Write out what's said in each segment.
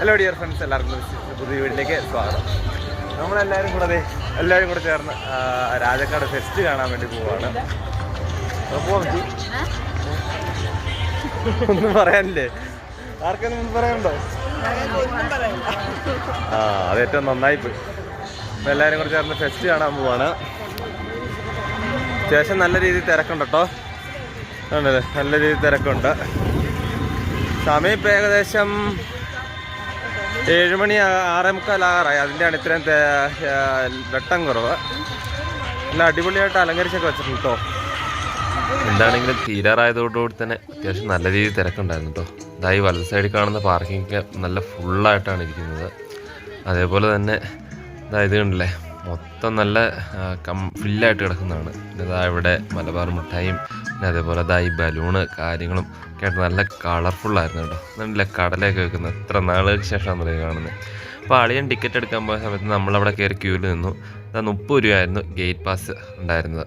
Hello dear friends എല്ലാവർക്കും പുതിയ വീട്ടിലേക്ക് സ്വാഗതം. നമ്മളെല്ലാവരും കൂടെ എല്ലാവരും കൂടെ ചേർന്ന് രാജക്കാട് ഫെസ്റ്റ് കാണാൻ വേണ്ടി പോവാണ്. ഒന്നും പറയാനില്ലേ? ആർക്കെങ്കിലും ഒന്നും പറയാനുണ്ടോ? ആ അത് ഏറ്റവും നന്നായി പോയി. അപ്പൊ എല്ലാവരും കൂടെ ചേർന്ന് ഫെസ്റ്റ് കാണാൻ പോവാണ്. അത്യാവശ്യം നല്ല രീതിയിൽ തിരക്കുണ്ട് കേട്ടോ. നല്ല രീതിയിൽ തിരക്കുണ്ട്. സമയം ഇപ്പം ഏകദേശം ഏഴുമണി ആറേ മുക്കാലാകാറായി അതിന്റെയാണ് ഇത്രയും വെട്ടം കുറവ്. നല്ല അടിപൊളിയായിട്ട് അലങ്കരിച്ചൊക്കെ വെച്ചിട്ടുണ്ട് കേട്ടോ എന്താണെങ്കിലും തീരാറായതോടുകൂടി തന്നെ അത്യാവശ്യം നല്ല രീതിയിൽ തിരക്കുണ്ടായിരുന്നു കേട്ടോ ഇതായി വലത് സൈഡിൽ കാണുന്ന പാർക്കിംഗ് നല്ല ഫുള്ളായിട്ടാണ് ഇരിക്കുന്നത്. അതേപോലെ തന്നെ ഇതായത് കണ്ടില്ലേ? മൊത്തം നല്ല കം ഫില്ലായിട്ട് കിടക്കുന്നതാണ്. ഇതാ ഇവിടെ മലബാർ മിഠായിയും പിന്നെ അതേപോലെ അതാ ഈ ബലൂണ് കാര്യങ്ങളും ഒക്കെ ആയിട്ട് നല്ല കളർഫുള്ളായിരുന്നു കേട്ടോ. നല്ല കടലയൊക്കെ വെക്കുന്നത് എത്ര നാളുകൾക്ക് ശേഷമാണ് ഇത് കാണുന്നത്. അപ്പോൾ അളിയൻ ടിക്കറ്റ് എടുക്കാൻ പോയ സമയത്ത് നമ്മളവിടെ കയറി ക്യൂവിൽ നിന്നു. അതാ മുപ്പത് രൂപയായിരുന്നു ഗേറ്റ് പാസ് ഉണ്ടായിരുന്നത്.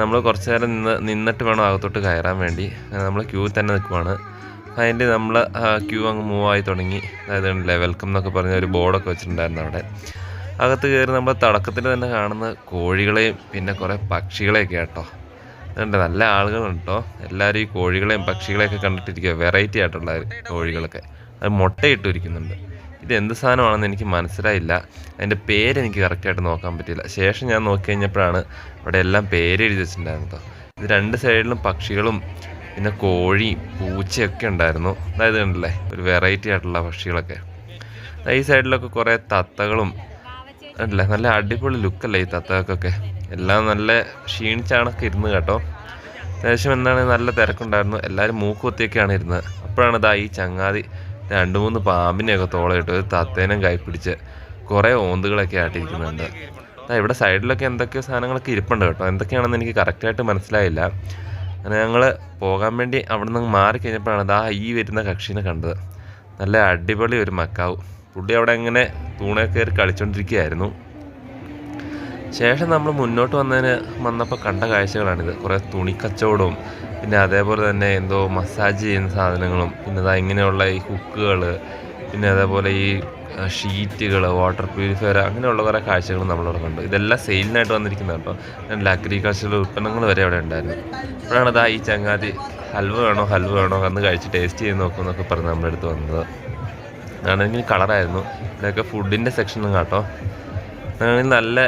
നമ്മൾ കുറച്ച് നേരം നിന്ന് നിന്നിട്ട് വേണം അകത്തോട്ട് കയറാൻ വേണ്ടി. നമ്മൾ ക്യൂ തന്നെ നിൽക്കുവാണ്. അതിന്റെ നമ്മൾ ക്യൂ അങ്ങ് മൂവ് ആയി തുടങ്ങി. അതായത് വെൽക്കം എന്നൊക്കെ പറഞ്ഞ ഒരു ബോർഡൊക്കെ വെച്ചിട്ടുണ്ടായിരുന്നു അവിടെ. അകത്ത് കയറി നമ്മൾ തടക്കത്തിൽ തന്നെ കാണുന്ന കോഴികളെയും പിന്നെ കുറേ പക്ഷികളെയൊക്കെ കേട്ടോ അതുകൊണ്ട് നല്ല ആളുകളുണ്ട് കേട്ടോ എല്ലാവരും ഈ കോഴികളെയും പക്ഷികളെയൊക്കെ കണ്ടിട്ടിരിക്കുക വെറൈറ്റി ആയിട്ടുള്ള കോഴികളൊക്കെ. അത് മുട്ടയിട്ടിരിക്കുന്നുണ്ട് ഇത് എന്ത് സാധനമാണെന്ന് എനിക്ക് മനസ്സിലായില്ല. അതിന്റെ പേര് എനിക്ക് കറക്റ്റായിട്ട് നോക്കാൻ പറ്റിയില്ല. ശേഷം ഞാൻ നോക്കി കഴിഞ്ഞപ്പോഴാണ് അവിടെ എല്ലാം പേര് എഴുതി വെച്ചിട്ടുണ്ടായിരുന്നു ഇത് രണ്ട് സൈഡിലും പക്ഷികളും പിന്നെ കോഴി പൂച്ചയൊക്കെ ഉണ്ടായിരുന്നു. അതായത് കണ്ടില്ലേ? ഒരു വെറൈറ്റി ആയിട്ടുള്ള പക്ഷികളൊക്കെ. ഈ സൈഡിലൊക്കെ കുറേ തത്തകളും അല്ലേ നല്ല അടിപൊളി ലുക്കല്ലേ ഈ തത്തകൾക്കൊക്കെ. എല്ലാം നല്ല ക്ഷീണിച്ചാണൊക്കെ ഇരുന്ന് കേട്ടോ. ലേശം എന്താണ് നല്ല തിരക്കുണ്ടായിരുന്നു. എല്ലാവരും മൂക്കുത്തിയൊക്കെയാണ് ഇരുന്നത് അപ്പോഴാണ് ഇതാ ഈ ചങ്ങാതി രണ്ട് മൂന്ന് പാമ്പിനെയൊക്കെ തോളയിട്ട് ഒരു തത്തേനും കൈ പിടിച്ച് കുറേ ഓന്തുകളൊക്കെ ആയിട്ടിരിക്കുന്നുണ്ട് അതാ ഇവിടെ സൈഡിലൊക്കെ എന്തൊക്കെയോ സാധനങ്ങളൊക്കെ ഇരിപ്പുണ്ട് കേട്ടോ. എന്തൊക്കെയാണെന്ന് എനിക്ക് കറക്റ്റായിട്ട് മനസ്സിലായില്ല. അങ്ങനെ ഞങ്ങൾ പോകാൻ വേണ്ടി അവിടെ നിന്ന് മാറി കഴിഞ്ഞപ്പോഴാണ് ദാ ഈ വരുന്ന കക്ഷീനെ കണ്ടത്. നല്ല അടിപൊളി ഒരു മക്കാവ്. പുള്ളി അവിടെ ഇങ്ങനെ തൂണേ കയറി കളിച്ചുകൊണ്ടിരിക്കുകയായിരുന്നു ശേഷം നമ്മൾ മുന്നോട്ട് വന്നതിന് വന്നപ്പോൾ കണ്ട കാഴ്ചകളാണിത്. കുറേ തുണിക്കച്ചവടവും പിന്നെ അതേപോലെ തന്നെ എന്തോ മസാജ് ചെയ്യുന്ന സാധനങ്ങളും പിന്നെ ഇതാ ഇങ്ങനെയുള്ള ഈ ഹുക്കുകൾ പിന്നെ അതേപോലെ ഈ ഷീറ്റുകൾ വാട്ടർ പ്യൂരിഫയർ അങ്ങനെയുള്ള കുറേ കാഴ്ചകൾ നമ്മളവിടെ കണ്ടു. ഇതെല്ലാം സെയിലിനായിട്ട് വന്നിരിക്കുന്നത് കേട്ടോ. നല്ല അഗ്രികൾച്ചറൽ ഉൽപ്പന്നങ്ങൾ വരെ അവിടെ ഉണ്ടായിരുന്നു. അപ്പോഴാണ് ഇതാ ഈ ചങ്ങാതി ഹൽവ വേണോ ഹൽവ വേണോ അന്ന് കഴിച്ച് ടേസ്റ്റ് ചെയ്ത് നോക്കുമെന്നൊക്കെ പറഞ്ഞ് നമ്മുടെ അടുത്ത് വന്നത്. ആണെങ്കിൽ കളറായിരുന്നു. ഇവിടെയൊക്കെ ഫുഡിന്റെ സെക്ഷനും കേട്ടോ. ആണെങ്കിൽ നല്ല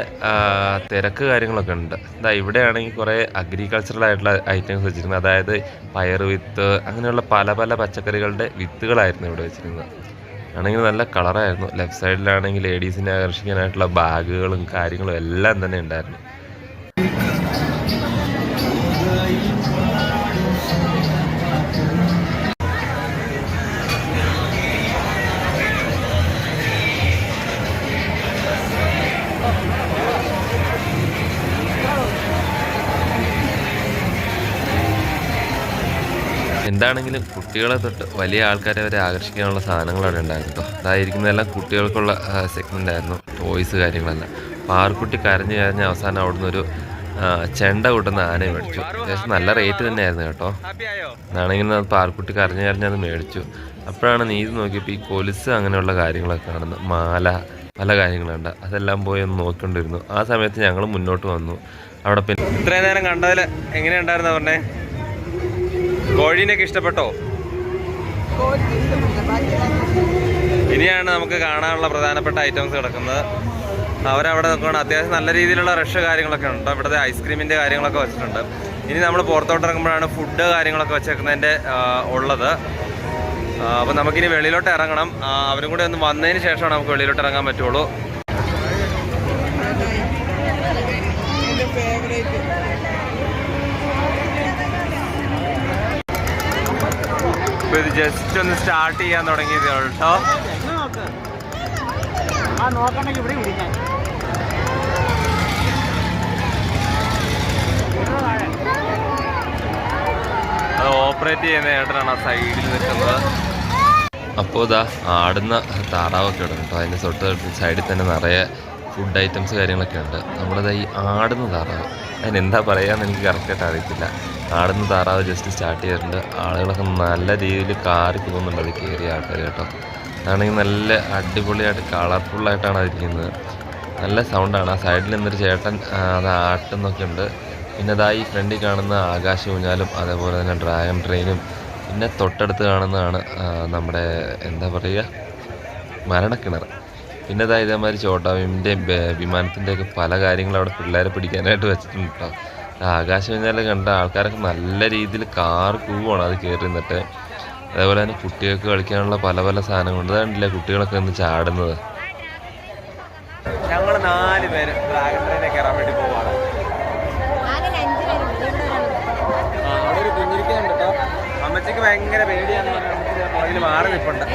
തിരക്ക് കാര്യങ്ങളൊക്കെ ഉണ്ട്. ഇതാ ഇവിടെയാണെങ്കിൽ കുറേ അഗ്രികൾച്ചറൽ ആയിട്ടുള്ള ഐറ്റംസ് വെച്ചിരുന്നത്. അതായത് പയർ വിത്ത് അങ്ങനെയുള്ള പല പല പച്ചക്കറികളുടെ വിത്തുകളായിരുന്നു ഇവിടെ വെച്ചിരുന്നത്. ആണെങ്കിൽ നല്ല കളറായിരുന്നു. ലെഫ്റ്റ് സൈഡിലാണെങ്കിൽ ലേഡീസിനെ ആകർഷിക്കാനായിട്ടുള്ള ബാഗുകളും കാര്യങ്ങളും എല്ലാം തന്നെ ഉണ്ടായിരുന്നു. എന്താണെങ്കിലും കുട്ടികളെ തൊട്ട് വലിയ ആൾക്കാരെ വരെ ആകർഷിക്കാനുള്ള സാധനങ്ങൾ അവിടെ ഉണ്ടായിരുന്നു കേട്ടോ അതായിരിക്കുന്നതെല്ലാം കുട്ടികൾക്കുള്ള സെഗ്മെന്റ് ആയിരുന്നു. ടോയ്സ് കാര്യങ്ങളെല്ലാം. പാർക്കുട്ടി കരഞ്ഞ് കരഞ്ഞ് അവസാനം അവിടുന്ന് ഒരു ചെണ്ട കൂട്ടുന്ന ആനയെ മേടിച്ചു. അത്യാവശ്യം നല്ല റേറ്റ് തന്നെയായിരുന്നു കേട്ടോ. അതാണെങ്കിൽ അത് പാർക്കുട്ടി കരഞ്ഞ് കരഞ്ഞ് അത് മേടിച്ചു. അപ്പോഴാണ് നീ ഇത് നോക്കിയപ്പോൾ ഈ കൊലുസ് അങ്ങനെയുള്ള കാര്യങ്ങളൊക്കെ കാണുന്നത് മാല പല കാര്യങ്ങളുണ്ട്. അതെല്ലാം പോയി ഒന്ന് നോക്കിക്കൊണ്ടിരുന്നു ആ സമയത്ത് ഞങ്ങൾ മുന്നോട്ട് വന്നു. അവിടെ പിന്നെ ഇത്രയും നേരം കണ്ടതിൽ എങ്ങനെയുണ്ടായിരുന്നു പറഞ്ഞേ? കോഴീനെയൊക്കെ ഇഷ്ടപ്പെട്ടോ? ഇനിയാണ് നമുക്ക് കാണാനുള്ള പ്രധാനപ്പെട്ട ഐറ്റംസ് കിടക്കുന്നത്. അവരവിടെ നിൽക്കുകയാണ് അത്യാവശ്യം നല്ല രീതിയിലുള്ള റഷ് കാര്യങ്ങളൊക്കെ ഉണ്ട്. ഇവിടുത്തെ ഐസ്ക്രീമിന്റെ കാര്യങ്ങളൊക്കെ വെച്ചിട്ടുണ്ട്. ഇനി നമ്മൾ പുറത്തോട്ട് ഇറങ്ങുമ്പോഴാണ് ഫുഡ് കാര്യങ്ങളൊക്കെ വെച്ചേക്കുന്നതിന്റെ ഉള്ളത്. അപ്പോൾ നമുക്കിനി വെളിയിലോട്ട് ഇറങ്ങണം. അവരും കൂടെ ഒന്ന് വന്നതിന് ശേഷമാണ് നമുക്ക് വെളിയിലോട്ട് ഇറങ്ങാൻ പറ്റുള്ളൂ. ഇപ്പൊ ഇത് ജസ്റ്റ് ഒന്ന് സ്റ്റാർട്ട് ചെയ്യാൻ തുടങ്ങിയതേ ഉള്ളൂ കേട്ടോ അത് ഓപ്പറേറ്റ് ചെയ്യുന്ന ഏട്ടനാണ് ആ സൈഡിൽ നിൽക്കുന്നത്. അപ്പോൾ ഇതാ ആടുന്ന താറാവൊക്കെ ഉണ്ട് കേട്ടോ അതിന്റെ തൊട്ട് സൈഡിൽ തന്നെ നിറയെ ഫുഡ് ഐറ്റംസ് കാര്യങ്ങളൊക്കെ ഉണ്ട്. നമ്മളത് ഈ ആടുന്ന താറാവ്. അതിനെന്താ പറയുകയെന്ന് എനിക്ക് കറക്റ്റായിട്ട് അറിയത്തില്ല. ആടുന്ന താറാവ് ജസ്റ്റ് സ്റ്റാർട്ട് ചെയ്തിട്ടുണ്ട്. ആളുകളൊക്കെ നല്ല രീതിയിൽ കാറി പോകുന്നുണ്ട് അത് കയറിയ ആൾക്കാർ കേട്ടോ. അതാണെങ്കിൽ നല്ല അടിപൊളിയായിട്ട് കളർഫുള്ളായിട്ടാണ് അതിരിക്കുന്നത്. നല്ല സൗണ്ടാണ് ആ സൈഡിൽ നിന്നൊരു ചേട്ടൻ അത് ആട്ടുന്നൊക്കെ ഉണ്ട്. പിന്നെ അതാ ഈ ഫ്രണ്ടിൽ കാണുന്ന ആകാശ ഊഞ്ഞാലും അതേപോലെ തന്നെ ഡ്രാഗൺ ട്രെയിനും പിന്നെ തൊട്ടടുത്ത് കാണുന്നതാണ് നമ്മുടെ എന്താ പറയുക മരണക്കിണർ. പിന്നെ ഇതാ ഇതേമാതിരി വിമാനത്തിന്റെ വിമാനത്തിന്റെയൊക്കെ പല കാര്യങ്ങളും അവിടെ പിള്ളേരെ പിടിക്കാനായിട്ട് വെച്ചിട്ടുണ്ട്? കേട്ടോ ആകാശം കഴിഞ്ഞാൽ കണ്ട ആൾക്കാരൊക്കെ നല്ല രീതിയിൽ കാർ കൂവാണ് അത് കയറി നിന്നിട്ട്. അതേപോലെ തന്നെ കുട്ടികൾക്ക് കളിക്കാനുള്ള പല പല സാധനങ്ങളുണ്ട്. അതുകൊണ്ടില്ല കുട്ടികളൊക്കെ ഒന്ന് ചാടുന്നത്. ഞങ്ങൾ നാല് പേര് ഡ്രാഗൺ ട്രെയിനെ കയറാൻ വേണ്ടി പോവാണ്. അവിടെ ഒരു കുഞ്ഞിരിക്കുന്നുണ്ട് കേട്ടോ. അമ്മച്ചിക്ക് ഭയങ്കര പേടിയാണെന്ന് പറഞ്ഞാൽ പുറകിൽ മാറി നിൽപ്പുണ്ട്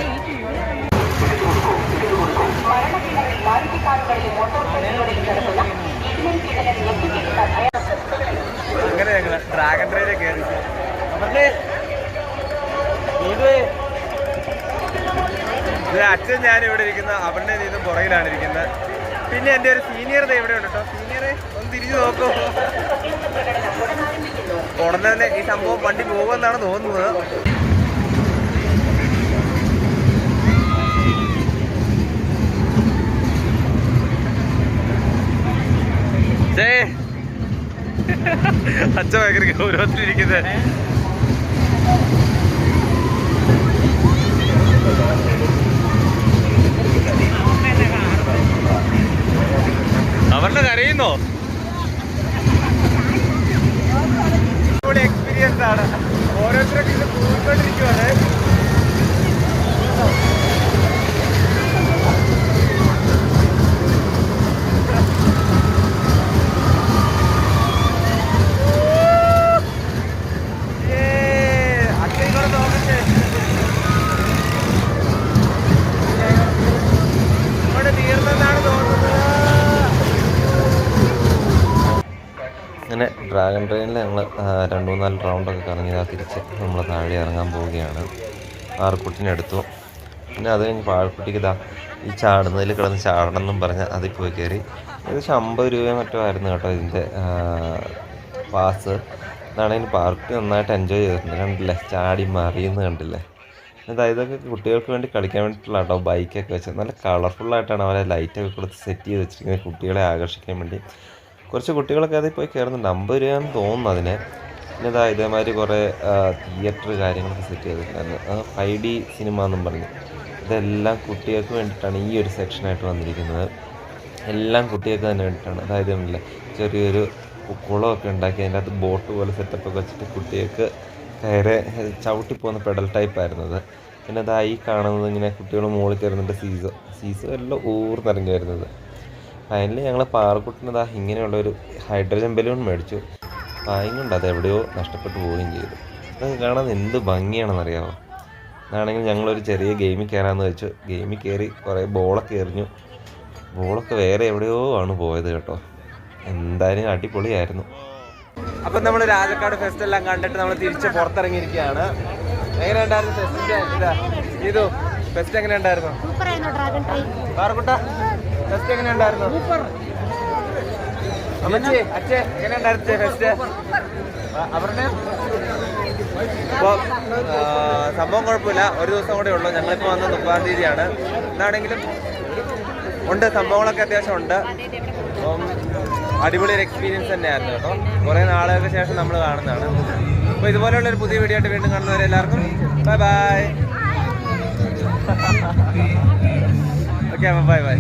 അങ്ങനെ ഞങ്ങൾ ഡ്രാഗൺ ട്രെയിനെ കയറി അച്ഛൻ ഞാൻ ഇവിടെ ഇരിക്കുന്ന അവരുടെ ഇതും പുറകിലാണ് ഇരിക്കുന്നത്. പിന്നെ എന്റെ ഒരു സീനിയർ ഇവിടെ ഉണ്ട് കേട്ടോ സീനിയർ ഒന്ന് തിരിഞ്ഞു നോക്കൂ. ഉടനെ തന്നെ ഈ സംഭവം വണ്ടി പോകുമെന്നാണ് തോന്നുന്നത്. അച്ഛൻ ഭയങ്കര ഗൗരവത്തിലിരിക്കുന്നത് അവരുടെ കരയുന്നോ അടിപൊളി എക്സ്പീരിയൻസ് ആണ് ഓരോരുത്തരൊക്കെ ഇത് പോയിക്കൊണ്ടിരിക്കുവാണ് ഏയ്, അച്ഛൻ ഇങ്ങോട്ട് നോക്കട്ടെ. ഇങ്ങോട്ട് തീർന്നെന്നാണ് തോന്നുന്നത് അങ്ങനെ ഡ്രാഗൺ ട്രെയിനിൽ ഞങ്ങൾ രണ്ട് മൂന്നാൽ റൗണ്ടൊക്കെ കറങ്ങി ആ തിരിച്ച് നമ്മൾ താഴെ ഇറങ്ങാൻ പോവുകയാണ്. ആർക്കുട്ടിനെടുത്തു പിന്നെ അത് കഴിഞ്ഞ് പാഴക്കുട്ടിക്ക് ഇതാ ഈ ചാടുന്നതിൽ കിടന്ന് ചാടണം എന്നും പറഞ്ഞ് അതിൽ പോയി കയറി. ഏകദേശം അമ്പത് രൂപയോ മറ്റോ ആയിരുന്നു കേട്ടോ ഇതിന്റെ പാസ് അതാണെങ്കിൽ പാർക്ക് നന്നായിട്ട് എൻജോയ് ചെയ്തിട്ടുണ്ട്. കണ്ടില്ലേ? ചാടി മറിയുന്ന കണ്ടില്ലേ? അതായത് ഇതൊക്കെ കുട്ടികൾക്ക് വേണ്ടി കളിക്കാൻ വേണ്ടിയിട്ടുള്ള കേട്ടോ ബൈക്കൊക്കെ വെച്ച്. നല്ല കളർഫുള്ളായിട്ടാണ് അവരെ ലൈറ്റൊക്കെ കൊടുത്ത് സെറ്റ് ചെയ്ത് വെച്ചിരിക്കുന്നത് കുട്ടികളെ ആകർഷിക്കാൻ വേണ്ടി. കുറച്ച് കുട്ടികളൊക്കെ അതിൽ പോയി കയറുന്നുണ്ട്. അമ്പത് രൂപയാണെന്ന് തോന്നുന്നു അതിനെ. പിന്നെ ഇതാ ഇതേമാതിരി കുറേ തിയേറ്റർ കാര്യങ്ങളൊക്കെ സെറ്റ് ചെയ്തിട്ടുണ്ടായിരുന്നു. ഫൈവ് ഡി സിനിമ എന്നും പറഞ്ഞു. ഇതെല്ലാം കുട്ടികൾക്ക് വേണ്ടിയിട്ടാണ് ഈ ഒരു സെക്ഷനായിട്ട് വന്നിരിക്കുന്നത്. എല്ലാം കുട്ടികൾക്ക് തന്നെ വേണ്ടിയിട്ടാണ്. അതായത് കണ്ടില്ലേ ചെറിയൊരു കുളമൊക്കെ ഉണ്ടാക്കി അതിന്റെ അകത്ത് ബോട്ട് പോലെ സെറ്റപ്പൊക്കെ വെച്ചിട്ട് കുട്ടികൾക്ക് കയറി ചവിട്ടി പോകുന്ന പെഡൽ ടൈപ്പ് അത്. പിന്നെ അതായി കാണുന്നത് ഇങ്ങനെ കുട്ടികൾ മുകളിൽ കയറുന്നുണ്ട്. സീസോ സീസോ എല്ലാം ഊർന്നിറങ്ങി വരുന്നത്. ഫൈനലി ഞങ്ങൾ പാറക്കുട്ടിനതാ ഇങ്ങനെയുള്ള ഒരു ഹൈഡ്രജൻ ബലൂൺ മേടിച്ചു. പായങ്ങുണ്ട് അത് എവിടെയോ നഷ്ടപ്പെട്ടു പോവുകയും ചെയ്തു. അതൊക്കെ കാണാൻ എന്ത് ഭംഗിയാണെന്നറിയാമോ അതാണെങ്കിൽ ഞങ്ങളൊരു ചെറിയ ഗെയിമിൽ കയറാമെന്ന് വെച്ചു. ഗെയിമിൽ കയറി കുറേ ബോളൊക്കെ എറിഞ്ഞു. ബോളൊക്കെ വേറെ എവിടെയോ ആണ് പോയത് കേട്ടോ. എന്തായാലും അടിപൊളിയായിരുന്നു. അപ്പൊ നമ്മൾ രാജക്കാട് ഫെസ്റ്റ് എല്ലാം കണ്ടിട്ട് നമ്മൾ തിരിച്ച് പുറത്തിറങ്ങിയിരിക്കുകയാണ്. എങ്ങനെ ഉണ്ടായിരുന്നു ഫെസ്റ്റിന്റെ ഇതാ ഇതു. ഫെസ്റ്റ് എങ്ങനെ ഉണ്ടായിരുന്നു? സൂപ്പറായിരുന്നു ഡ്രാഗൺ ട്രെയിൻ പാറക്കുട്ട. ഫെസ്റ്റ് എങ്ങനെ ഉണ്ടായിരുന്നു? അമ്മച്ചി അച്ഛ എങ്ങനെ ഉണ്ടായിരുന്നു ഫെസ്റ്റ് അവരുടെ? അപ്പോൾ സംഭവം കുഴപ്പമില്ല. ഒരു ദിവസം കൂടെ ഉള്ളൂ. ഞങ്ങളിപ്പോൾ വന്ന മുപ്പതാം തീയതിയാണ്. എന്താണെങ്കിലും ഉണ്ട്. സംഭവങ്ങളൊക്കെ അത്യാവശ്യം ഉണ്ട്. അപ്പം അടിപൊളി ഒരു എക്സ്പീരിയൻസ് തന്നെയായിരുന്നു കേട്ടോ. കുറേ നാളുകൾക്ക് ശേഷം നമ്മൾ കാണുന്നതാണ്. അപ്പോൾ ഇതുപോലെയുള്ള ഒരു പുതിയ വീഡിയോ ആയിട്ട് വീണ്ടും കാണുന്നവരെ എല്ലാവർക്കും bye bye okay bye bye